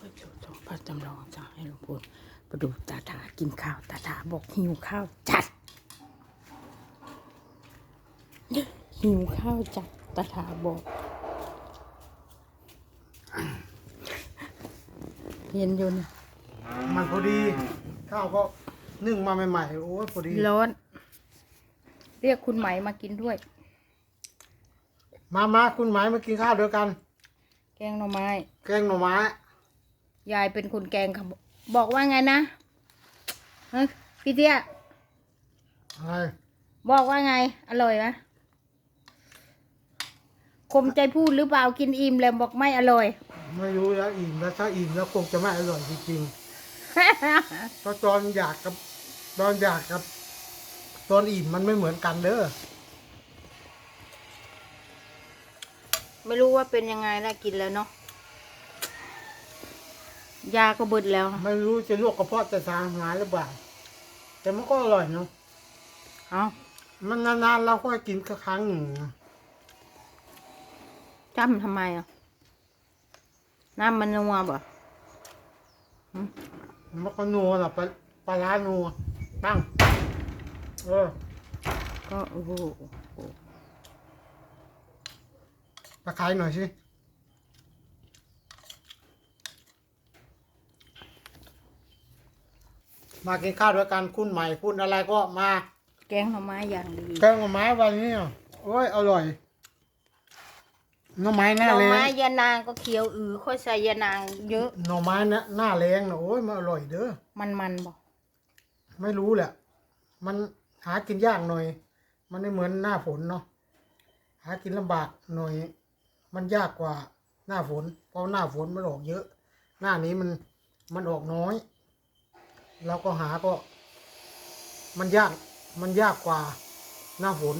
ไปดูทองพระจำลองจะให้หลวงปู่ไปดูตาถากินข้าวตาถาบอกหิวข้าวจัดหิวข้าวจัดตาถาบอกเย็นอยุนมันพอดีข้าวก็นึ่งมาใหม่ๆโอ้ยพอดีร้อนเรียกคุณไหมมากินด้วย มามาคุณหมายมากินข้าวด้วยกัน แกงหน่อไม้ แกงหน่อไม้ ยายเป็นคนแกงค่ะบอกว่าไงนะเฮ้ยพี่เตี้ยอะไรบอกว่าไง อร่อยไหมคมใจพูดหรือเปล่ากินอิ่มแล้วบอกไม่อร่อย ไม่รู้แล้วอิ่มแล้วถ้าอิ่มแล้วคงจะไม่อร่อยจริงๆเพราะตอนอยากกับ ตอนอยากกับ ตอนอิ่มมันไม่เหมือนกันเด้อไม่รู้ว่าเป็นยังไงนะกินแล้วเนาะ ยาก็เบิดแล้ว ไม่รู้จะลวกกระเพาะจะทางหายหรือเปล่าแต่มันก็อร่อยเนาะเอามันนานๆเราก็กินสักครั้งหนึ่งนะจำทำไมอะ น้ำมันนัวบ่มันก็นัวน่ะปลาปลาร้านัวตั้งเออก็โอ้โหตะไคร้หน่อยสิ มากินข้าวด้วยกันคุณใหม่คุณอะไรก็มาแกงหน่อไม้อย่างดีแกงหน่อไม้วันนี้อะโอ้ยอร่อยหน่อไม้หหน้าน่อแรงไม้ยานางก็เคี้ยวอือค่อยใส่ยานางเยอะ หน่อไม้นะหน้าแรงนะโอ้ยมันอร่อยเด้อมันมันๆบ่ไม่รู้แหละ มันหากินยากหน่อย มันไม่เหมือนหน้าฝนเนาะหากินลำบากหน่อย มันยากกว่าหน้าฝน เพราะหน้าฝนมันออกเยอะ หน้านี้มันมันออกน้อย เราก็หาก็ มันยากมันยากกว่าหน้าฝน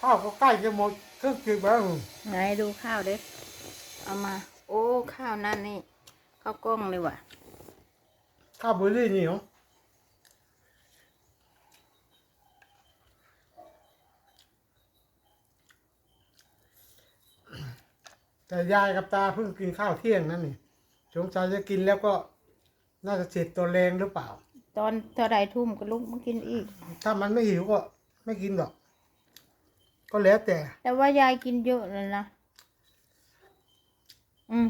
ข้าวก็ใกล้จะหมดเครื่องจืดแล้วไหนดูข้าวเด็กเอามา โอ้ ข้าวนั่นนี่ข้าวกล้องเลยว่ะ ข้าวเบอร์รี่เหนียวแต่ยายกับตาเพิ่งกินข้าวเที่ยงนั่นนี่สงสัยจะกินแล้วก็น่าจะเสร็จตัวแรงหรือเปล่า ตอนเท่าใดทุ่มก็ลุกมากินอีก ถ้ามันไม่หิวก็ไม่กินหรอก ก็แล้วแต่ แต่ว่ายายกินเยอะเลยนะ อืม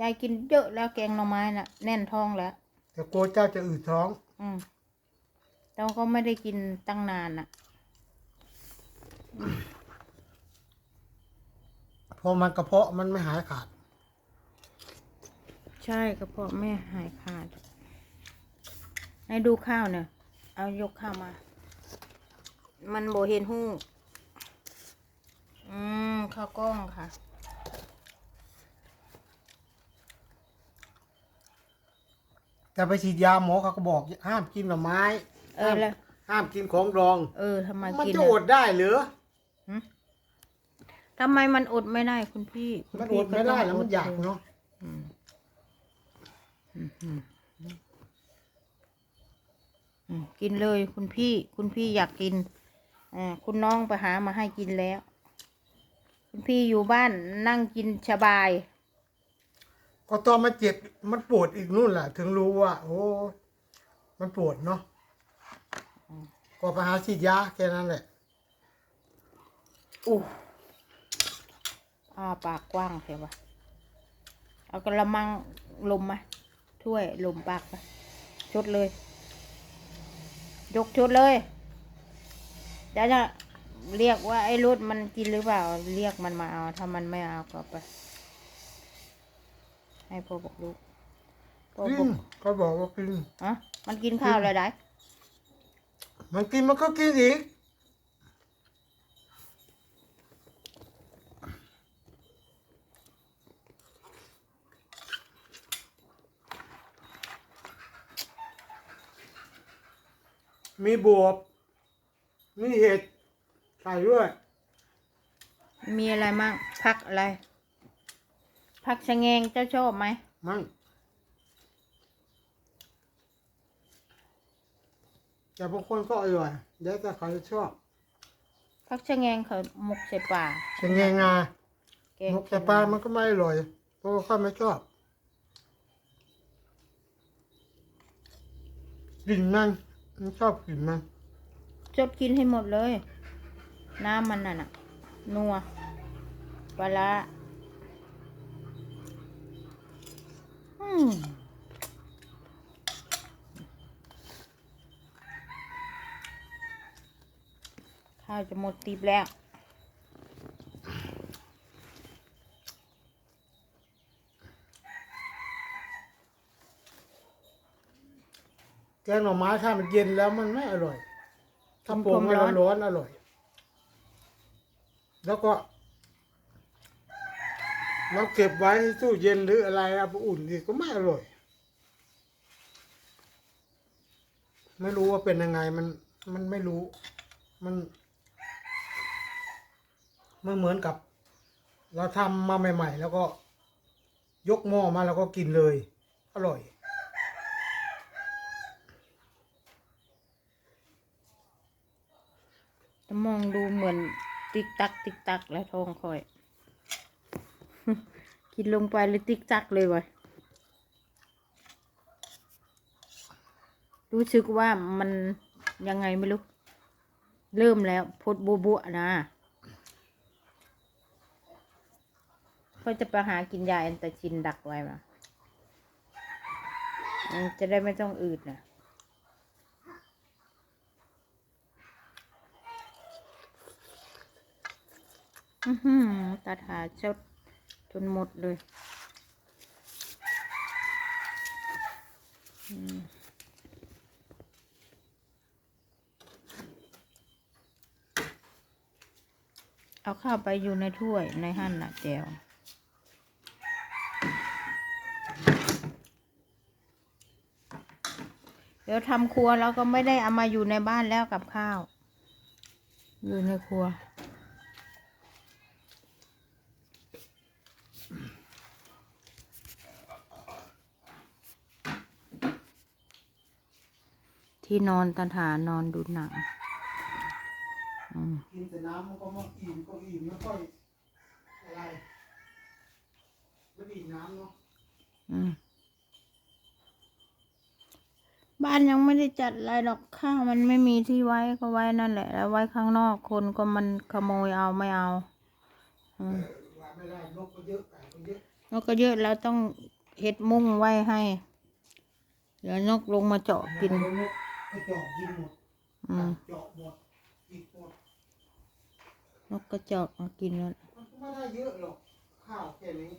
ยายกินเยอะแล้วแกงหน่อไม้น่ะ แน่นท้องแล้ว แต่กลัวเจ้าจะอืดท้อง อืมแต่ก็ไม่ได้กินตั้งนานน่ะเพราะมันกระเพาะมันไม่หายขาด ใช่กระเพาะแม่หายขาดให้ดูข้าวเนี่ย เอายกข้าวมา มันโบเห็นหู้ อืมข้าวกล้องค่ะ แต่ไปฉีดยาหมอเขาก็บอกห้ามกินหน่อไม้เออแล้ว ห้ามกินของดอง เออทำไมมันกินจะอะอดได้เหรือหึทำไมมันอดไม่ได้คุณพี่คุณมันอพี่ดไม่ได้แล้วต้งมันอยากสิเนาะอืมอืมอืมอืมกินเลยคุณพี่ คุณพี่อยากกินอ่าคุณน้องไปหามาให้กินแล้ว คุณพี่อยู่บ้านนั่งกินสบาย ก็ตอนมันเจ็บมันปวดอีกนู่นแหละถึงรู้ว่า โอ้ มันปวดเนาะก็ไปหาฉีดยาแค่นั้นแหละอู้อ้าปากกว้างเถอะวะเอากระมังลมมาถ้วยลมปากไปชดเลย ยกชดเลยเดี๋ยวจะเรียกว่าไอ้รถมันกินหรือเปล่า เรียกมันมาเอา ถ้ามันไม่เอาก็ไป ให้พ่อบอกลูกพ่อกิบอนกก็บอกว่ากินอะมันกินข้าวอะไรได้มันกินมันก็กินอีก มีบวบ มีเห็ด ใส่ด้วย มีอะไรมั่งพักอะไร ผักชะแงงเจ้าชอบไหมมันแต่บางคนก็อร่อยแล้วแต่เขาจะชอบผักชะแงงเขาหมกใส่ป่าเชงเงงาแกงนกแต่ปลามันก็ไม่อร่อยเพราะว่าเขาไม่ชอบกลิ่นมันมันชอบกลิ่นมันจดกินให้หมดเลย น้ำมันน่ะน่ะนัวปลาร้าอืม ข้าวจะหมดตีบแล้วแกงหน่อไม้ถ้ามันเย็นแล้วมันไม่อร่อย ถ้าโปกิงนมันร้อนร้อนๆอร่อย แล้วก็ เราเก็บไว้ตู้เย็นหรืออะไรเอาไปอุ่นอีกก็ไม่อร่อย ไม่รู้ว่าเป็นยังไงมันมันไม่รู้ มันมันเหมือนกับ เราทำมาใหม่ ๆ แล้วก็ยกหม้อมาแล้วก็กินเลย อร่อยจะมองดูเหมือนติ๊กตัก ติ๊กตักแล้วทองคอย กินลงไปเลยติ๊กตักเลยวะรู้สึกว่ามันยังไงไม่รู้ เริ่มแล้วพดบัวบัวนะก็จะไปหากินยาแอนตาชินดักไว้มาจะได้ไม่ต้องอืดนะอือหือตาถาชด นหมดเลยเอาข้าวไปอยู่ในถ้วยในหั่นนะแจวเดี๋ยวทำครัวเราก็ไม่ได้เอามาอยู่ในบ้านแล้วกับข้าว อยู่ในครัว ที่นอนตาถานอนดูหนังกินแต่น้ำมันก็มาอิ่มก็อิ่มไม่ค่อยอะไรไม่ด้อิ่มน้ำเนาะบ้านยังไม่ได้จัดอะไรหรอกข้าวมันไม่มีที่ไว้ก็ไว้นั่นแหละ แล้วไว้ข้างนอกคนก็มันขโมยเอาไม่เอาอืมไม่ได้นกก็เยอะนกก็เยอะแล้วต้องเฮ็ดมุ้งไว้ให้ เดี๋ยวนกลงมาเจาะกินน กก็เจาะกินหมดอืมเจาะหมดกินหมดนกกระจอกมากินแล้วมันก็ไม่ได้เยอะหรอกข้าวแค่นี้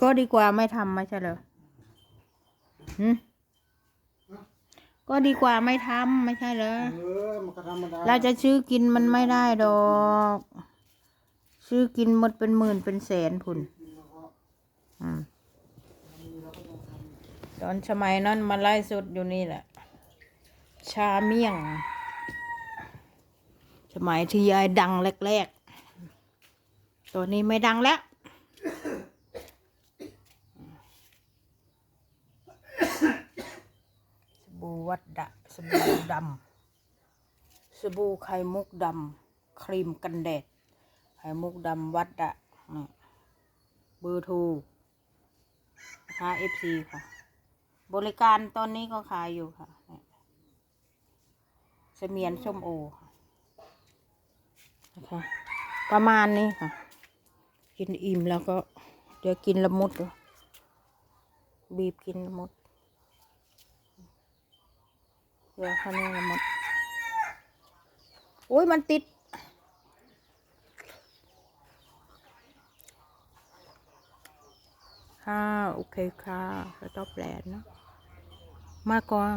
ก็ดีกว่าไม่ทำไม่ใช่เหรอหืมก็ดีกว่าไม่ทำไม่ใช่เหรอ เออมันก็ธรรมดาเราจะซื้อกินมันไม่ได้ดอก ซื้อกินหมดเป็นหมื่นเป็นแสนพุ่น อืม ตอนสมัยนั้นมาไล่สดอยู่นี่แหละ ชาเมี่ยง สมัยที่ยายดังแรกๆ ตัวนี้ไม่ดังแล้วสบู่วัดดะสบู่ดำสบู่ไข่มุกดำครีมกันแดด ไข่มุกดำวัดดะนี่เบอร์โทรนะคะ FC ค่ะ บริการตอนนี้ก็ขายอยู่ค่ะนี่เสมียนส้มโอค่ะนะคะประมาณนี้ค่ะ กินอิ่มแล้วก็ เดี๋ยวกินละมุดบีบกินละมุดเดี๋ยวข้าวเหนียวละมุดโอ้ยมันติด ค่ะโอเคค่ะสต็อปแลนด์นะมาก่อน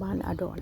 บ้านอาดอน